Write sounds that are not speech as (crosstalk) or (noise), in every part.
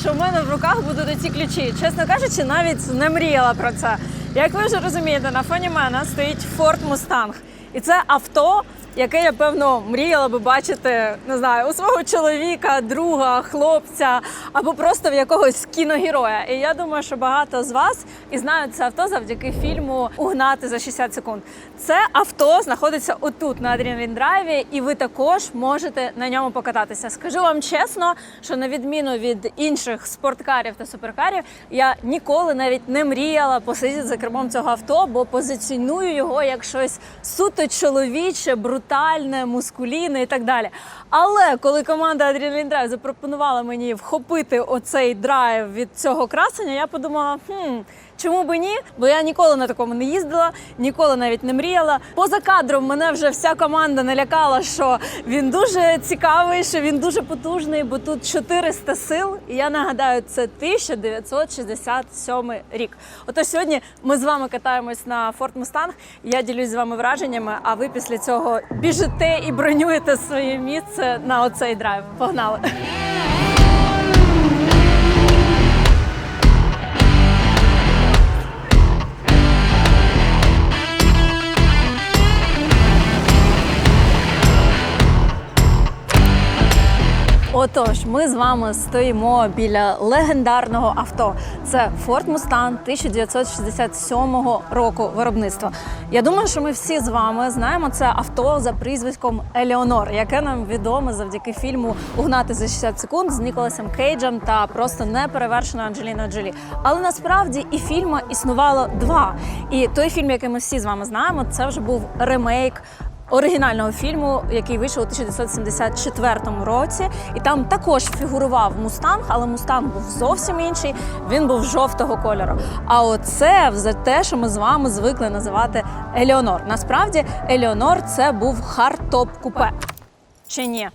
що в мене в руках будуть ці ключі. Чесно кажучи, навіть не мріяла про це. Як ви вже розумієте, на фоні мене стоїть Ford Mustang. І це авто, яке я певно мріяла би бачити, не знаю, у свого чоловіка, друга, хлопця або просто в якогось кіногероя. І я думаю, що багато з вас і знають це авто завдяки фільму Угнати за 60 секунд. Це авто знаходиться отут на Адреналін Драйві, і ви також можете на ньому покататися. Скажу вам чесно, що на відміну від інших спорткарів та суперкарів, я ніколи навіть не мріяла посидіти за кермом цього авто, бо позиціоную його як щось суто чоловіче, брутальне, мускулінне і так далі. Але коли команда Adrenaline Drive запропонувала мені вхопити оцей драйв від цього красення, я подумала, хм. Чому би ні? Бо я ніколи на такому не їздила, ніколи навіть не мріяла. Поза кадром мене вже вся команда налякала, що він дуже цікавий, що він дуже потужний, бо тут 400 сил. І я нагадаю, це 1967 рік. Отож сьогодні ми з вами катаємось на Ford Mustang. Я ділюсь з вами враженнями. А ви після цього біжите і бронюєте своє місце на оцей драйв. Погнали! Отож, ми з вами стоїмо біля легендарного авто. Це Ford Mustang 1967 року виробництва. Я думаю, що ми всі з вами знаємо це авто за прізвиськом Елеонор, яке нам відоме завдяки фільму Угнати за 60 секунд з Ніколасом Кейджем та просто неперевершеною Анджеліною Джолі. Але насправді і фільма існувало два. І той фільм, який ми всі з вами знаємо, це вже був ремейк оригінального фільму, який вийшов у 1974 році, і там також фігурував мустанг, але мустанг був зовсім інший. Він був жовтого кольору. А оце за те, що ми з вами звикли називати Еліонор. Насправді, Еліонор це був хардтоп купе. Чи ні?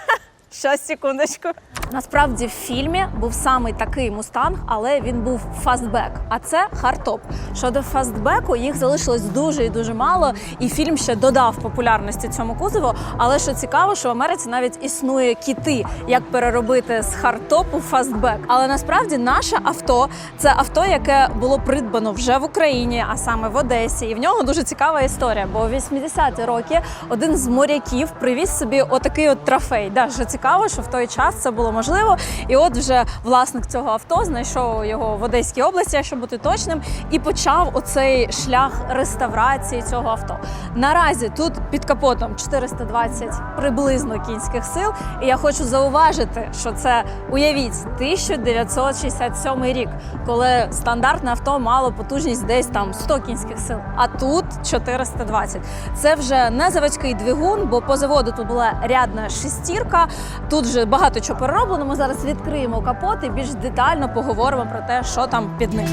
(laughs) Щас, секундочку. Насправді в фільмі був саме такий мустанг, але він був фастбек. А це хардтоп. Щодо фастбеку, їх залишилось дуже і дуже мало, і фільм ще додав популярності цьому кузову. Але що цікаво, що в Америці навіть існує кіти, як переробити з хардтопу фастбек. Але насправді наше авто це авто, яке було придбано вже в Україні, а саме в Одесі. І в нього дуже цікава історія. Бо у 80-ті роки один з моряків привіз собі отакий от трофей. Да, що цікаво, що в той час це було можливо. І от вже власник цього авто знайшов його в Одеській області, якщо бути точним, і почав оцей шлях реставрації цього авто. Наразі тут під капотом 420 приблизно кінських сил. І я хочу зауважити, що це уявіть 1967 рік, коли стандартне авто мало потужність десь там 100 кінських сил, а тут 420. Це вже не заводський двигун, бо по заводу тут була рядна шестірка. Тут вже багато чого перероблено. Ми зараз відкриємо капот і більш детально поговоримо про те, що там під ним.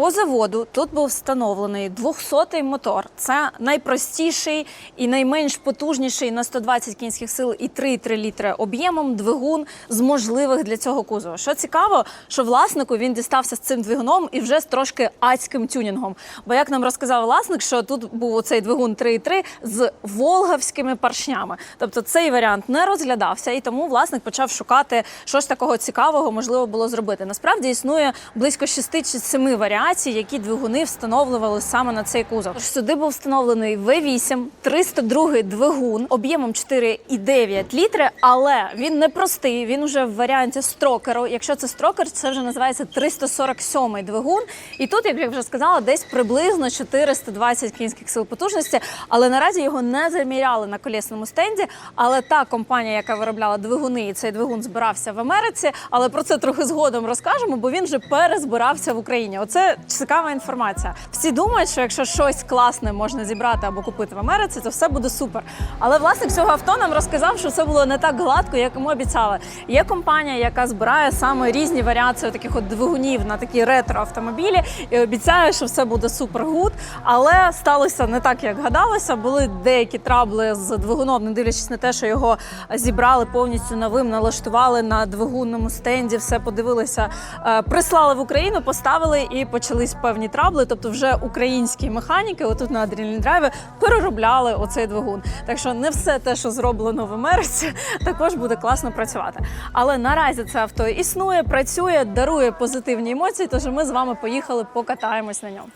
По заводу тут був встановлений 200-й мотор. Це найпростіший і найменш потужніший на 120 кінських сил і 3,3 літри об'ємом двигун з можливих для цього кузова. Що цікаво, що власнику він дістався з цим двигуном і вже з трошки адським тюнінгом. Бо як нам розказав власник, що тут був оцей двигун 3,3 з волгавськими поршнями. Тобто цей варіант не розглядався, і тому власник почав шукати щось такого цікавого можливо було зробити. Насправді існує близько 6 чи 7 варіантів які двигуни встановлювали саме на цей кузов. Тож Сюди був встановлений V8 302 двигун об'ємом 4,9 літри, але він не простий. Він уже в варіанті строкеру. Якщо це строкер, це вже називається 347 двигун. І тут, як я вже сказала, десь приблизно 420 кінських сил потужності. Але наразі його не заміряли на колісному стенді. Але та компанія, яка виробляла двигуни, і цей двигун збирався в Америці. Але про це трохи згодом розкажемо, бо він вже перезбирався в Україні. Оце цікава інформація. Всі думають, що якщо щось класне можна зібрати або купити в Америці, то все буде супер. Але власник цього авто нам розказав, що це було не так гладко, як йому обіцяли. Є компанія, яка збирає саме різні варіації таких от двигунів на такі ретро автомобілі, і обіцяє, що все буде супер гуд. Але сталося не так, як гадалося. Були деякі трабли з двигуном, не дивлячись на те, що його зібрали повністю новим, налаштували на двигунному стенді, все подивилися, е, прислали в Україну, поставили і почали почались певні трабли, тобто вже українські механіки, отут на Adrenaline Drive, переробляли оцей двигун. Так що не все те, що зроблено в Америці, (laughs) також буде класно працювати. Але наразі це авто існує, працює, дарує позитивні емоції. Тож ми з вами поїхали, покатаємось на ньому.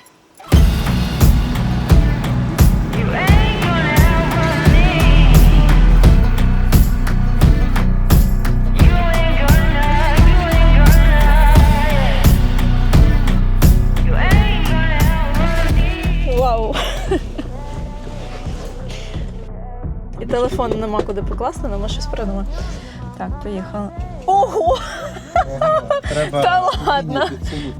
Телефон нема куди покласти, але ми щось придумали. Так, поїхали. Ого! Треба Та ладно.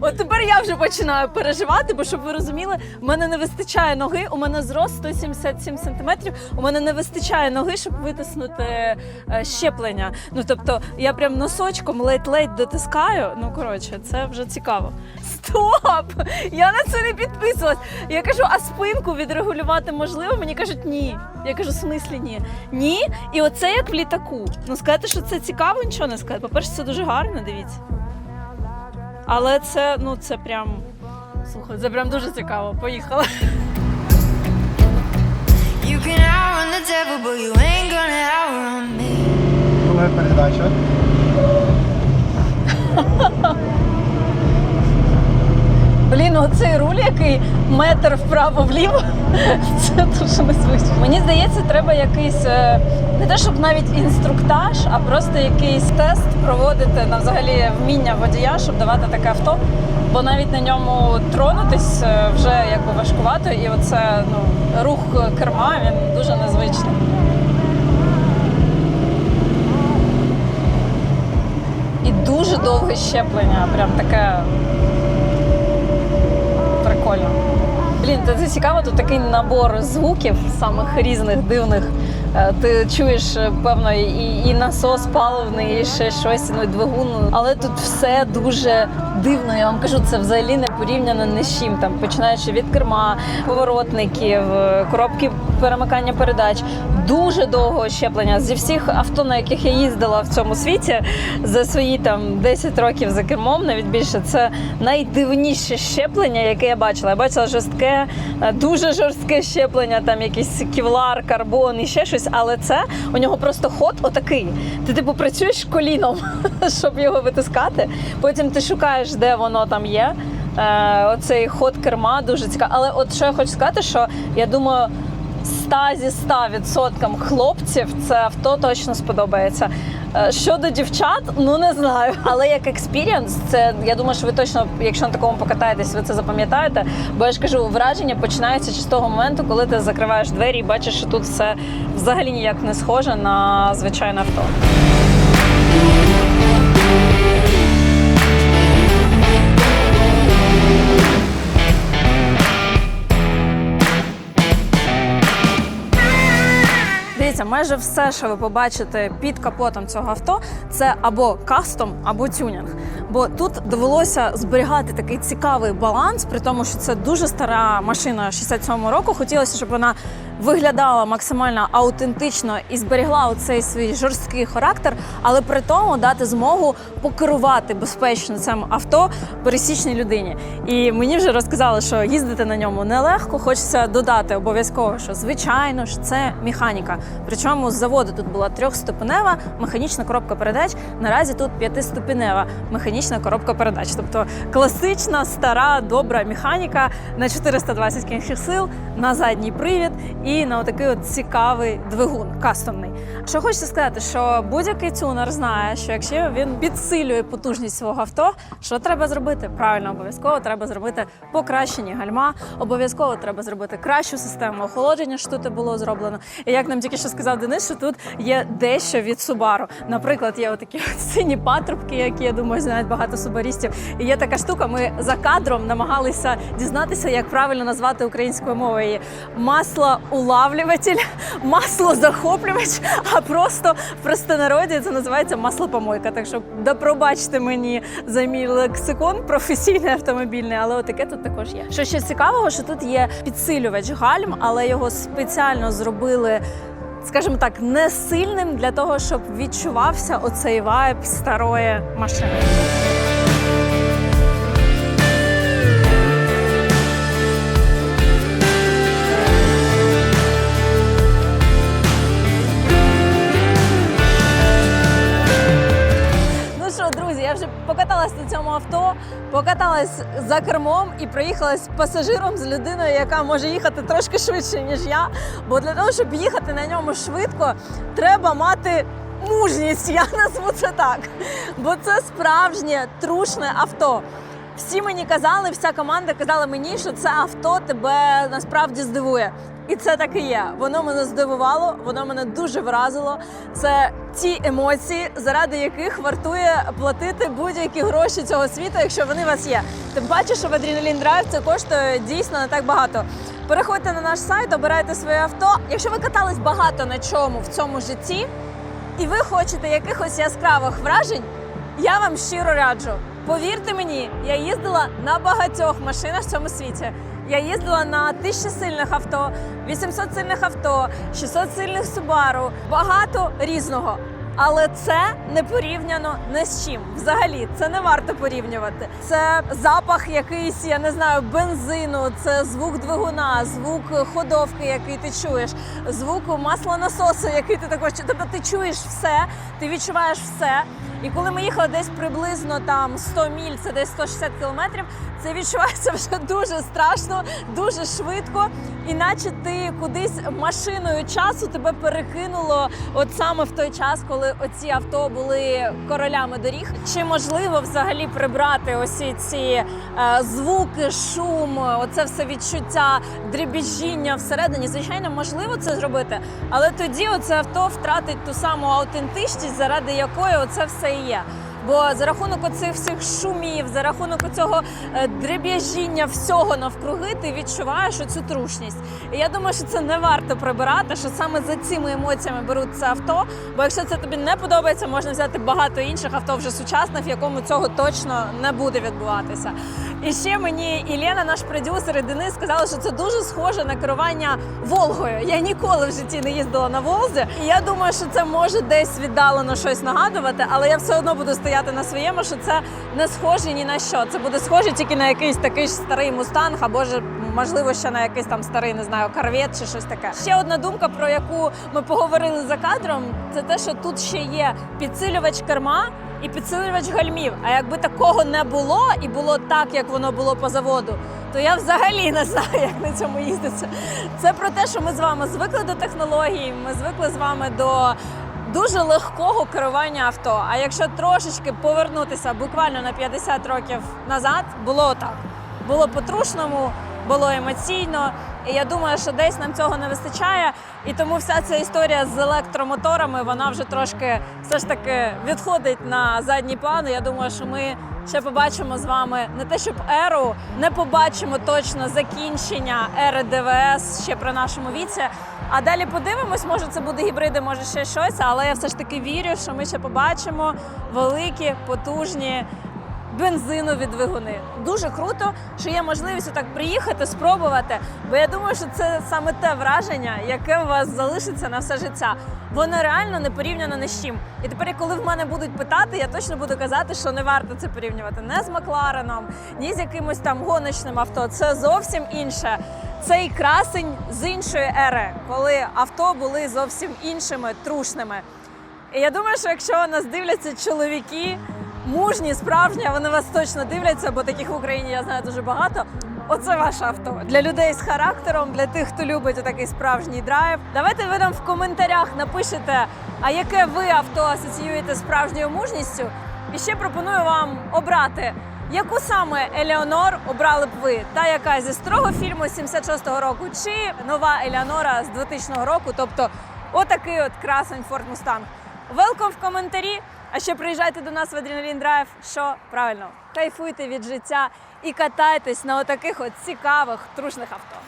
От тепер я вже починаю переживати, бо щоб ви розуміли, в мене не вистачає ноги. У мене зрост 177 сантиметрів. У мене не вистачає ноги, щоб витиснути е, щеплення. Ну тобто я прям носочком ледь-ледь дотискаю. Ну коротше, це вже цікаво. Стоп! Я на це не підписувалась. Я кажу, а спинку відрегулювати можливо? Мені кажуть, ні. Я кажу, в смислі ні. Ні. І оце як в літаку. Ну сказати, що це цікаво, нічого не сказати. По-перше, це дуже гарно, дивіться. Але це, ну, це прям. Слухай, це прям дуже цікаво. Поїхали. You can Блін, оцей руль, який метр вправо-вліво, (laughs) це дуже незвично. Мені здається, треба якийсь е, не те, щоб навіть інструктаж, а просто якийсь тест проводити на взагалі вміння водія, щоб давати таке авто. Бо навіть на ньому тронутись е, вже якби важкувато, і оце ну, рух керма він дуже незвичний. І дуже довге щеплення, прям таке прикольно. Блін, це цікаво, тут такий набор звуків, самих різних дивних. Е, Ти чуєш, е, певно, і, і насос паливний, і ще щось, ну і двигун. Але тут все дуже дивно. Я вам кажу, це взагалі не порівняно ні з чим. Там починаючи від керма, поворотників, е, коробки перемикання передач. Дуже довго щеплення зі всіх авто, на яких я їздила в цьому світі за свої там 10 років за кермом, навіть більше це найдивніше щеплення, яке я бачила. Я бачила жорстке, е, дуже жорстке щеплення, там якийсь кевлар, карбон і ще щось. Але це у нього просто ход отакий. Ти типу працюєш коліном, (laughs) щоб його витискати. Потім ти шукаєш, де воно там є. Е, оцей ход керма дуже цікавий. Але от що я хочу сказати, що я думаю. 100 зі 100% хлопців це авто точно сподобається. Е, Щодо дівчат, ну не знаю. Але як експірієнс, це я думаю, що ви точно, якщо на такому покатаєтесь, ви це запам'ятаєте. Бо я ж кажу, враження починаються з того моменту, коли ти закриваєш двері і бачиш, що тут все взагалі ніяк не схоже на звичайне авто. Майже все, що ви побачите під капотом цього авто, це або кастом, або тюнінг. Бо тут довелося зберігати такий цікавий баланс, при тому, що це дуже стара машина 67-го року. Хотілося, щоб вона виглядала максимально аутентично і зберігла оцей свій жорсткий характер, але при тому дати змогу покерувати безпечно цим авто пересічній людині. І мені вже розказали, що їздити на ньому нелегко. Хочеться додати обов'язково, що звичайно ж це механіка. Причому з заводу тут була трьохступенева механічна коробка передач. Наразі тут п'ятиступенева механічна коробка передач. Тобто класична, стара, добра механіка на 420 кінських сил, на задній привід і на отакий от цікавий двигун кастомний. Що хочеться сказати, що будь-який тюнер знає, що якщо він підсилює потужність свого авто, що треба зробити? Правильно, обов'язково треба зробити покращені гальма, обов'язково треба зробити кращу систему охолодження, що тут було зроблено. І як нам тільки що сказав Денис, що тут є дещо від Subaru. Наприклад, є отакі от сині патрубки, які я думаю, знають багато субарістів. І є така штука. Ми за кадром намагалися дізнатися, як правильно назвати українською мовою її маслоулавлюватель, маслозахоплювач, а просто в простонароді це називається маслопомойка. Так що да пробачте мені за мій лексикон професійний автомобільний, але отаке тут також є. Що ще цікавого, що тут є підсилювач гальм, але його спеціально зробили. Скажімо так, не сильним для того, щоб відчувався оцей вайб старої машини. Покаталась на цьому авто, покаталась за кермом і проїхалась пасажиром з людиною, яка може їхати трошки швидше, ніж я. Бо для того, щоб їхати на ньому швидко, треба мати мужність. Я (laughs) назву це так. Бо це справжнє трушне авто. Всі мені казали, вся команда казала мені, що це авто тебе насправді здивує. І це так і є. Воно мене здивувало, воно мене дуже вразило. Це ті емоції, заради яких вартує платити будь-які гроші цього світу, якщо вони у вас є. Тим паче, що в Adrenaline Drive це коштує дійсно не так багато. Переходьте на наш сайт, обирайте своє авто. Якщо ви катались багато на чому в цьому житті, і ви хочете якихось яскравих вражень, я вам щиро раджу. Повірте мені, я їздила на багатьох машинах в цьому світі. Я їздила на тисячі сильних авто, 800 сильних авто, 600 сильних Subaru, багато різного. Але це не порівняно не з чим. Взагалі, це не варто порівнювати. Це запах якийсь, я не знаю, бензину, це звук двигуна, звук ходовки, який ти чуєш, звук маслонасосу, який ти також. Тобто ти чуєш все, ти відчуваєш все. І коли ми їхали десь приблизно там 100 міль, це десь 160 кілометрів, це відчувається вже дуже страшно, дуже швидко. Іначе ти кудись машиною часу тебе перекинуло от саме в той час, коли оці авто були королями доріг. Чи можливо взагалі прибрати осі ці е, звуки, шум, оце все відчуття дребіжіння всередині? Звичайно, можливо це зробити, але тоді оце авто втратить ту саму аутентичність, заради якої оце все і є. Бо за рахунок оцих всіх шумів, за рахунок цього дреб'яжіння всього навкруги, ти відчуваєш оцю трушність. І я думаю, що це не варто прибирати, що саме за цими емоціями беруть це авто. Бо якщо це тобі не подобається, можна взяти багато інших авто вже сучасних, в якому цього точно не буде відбуватися. І ще мені Ілена, наш продюсер і Денис сказали, що це дуже схоже на керування Волгою. Я ніколи в житті не їздила на Волзі, і я думаю, що це може десь віддалено щось нагадувати, але я все одно буду стояти на своєму, що це не схоже ні на що. Це буде схоже тільки на якийсь такий ж старий мустанг, або ж можливо ще на якийсь там старий, не знаю, карвет чи щось таке. Ще одна думка, про яку ми поговорили за кадром, це те, що тут ще є підсилювач керма. І підсилювач гальмів. А якби такого не було і було так, як воно було по заводу, то я взагалі не знаю, як на цьому їздиться. Це про те, що ми з вами звикли до технологій, ми звикли з вами до дуже легкого керування авто. А якщо трошечки повернутися буквально на 50 років назад, було отак. Було по-трушному, було емоційно. І я думаю, що десь нам цього не вистачає. І тому вся ця історія з електромоторами вона вже трошки все ж таки відходить на задній план. Я думаю, що ми ще побачимо з вами не те, щоб еру, не побачимо точно закінчення ери ДВС ще при нашому віці. А далі подивимось, може це буде гібриди, може ще щось. Але я все ж таки вірю, що ми ще побачимо великі, потужні бензинові двигуни. Дуже круто, що є можливість так приїхати, спробувати. Бо я думаю, що це саме те враження, яке у вас залишиться на все життя. Воно реально не порівняно ні з чим. І тепер, коли в мене будуть питати, я точно буду казати, що не варто це порівнювати не з Маклареном, ні з якимось там гоночним авто. Це зовсім інше. Цей красень з іншої ери, коли авто були зовсім іншими, трушними. І я думаю, що якщо нас дивляться чоловіки, мужні, справжні, вони вас точно дивляться, бо таких в Україні я знаю дуже багато. Оце ваше авто для людей з характером, для тих, хто любить такий справжній драйв. Давайте ви нам в коментарях напишете, а яке ви авто асоціюєте справжньою мужністю. І ще пропоную вам обрати, яку саме Елеонор обрали б ви, та яка зі старого фільму 76-го року, чи нова Елеонора з 2000 року, тобто отакий от красень Ford Mustang. Велком в коментарі. А ще приїжджайте до нас в Адреналін Драйв, Що правильно, кайфуйте від життя і катайтесь на отаких от цікавих трушних авто.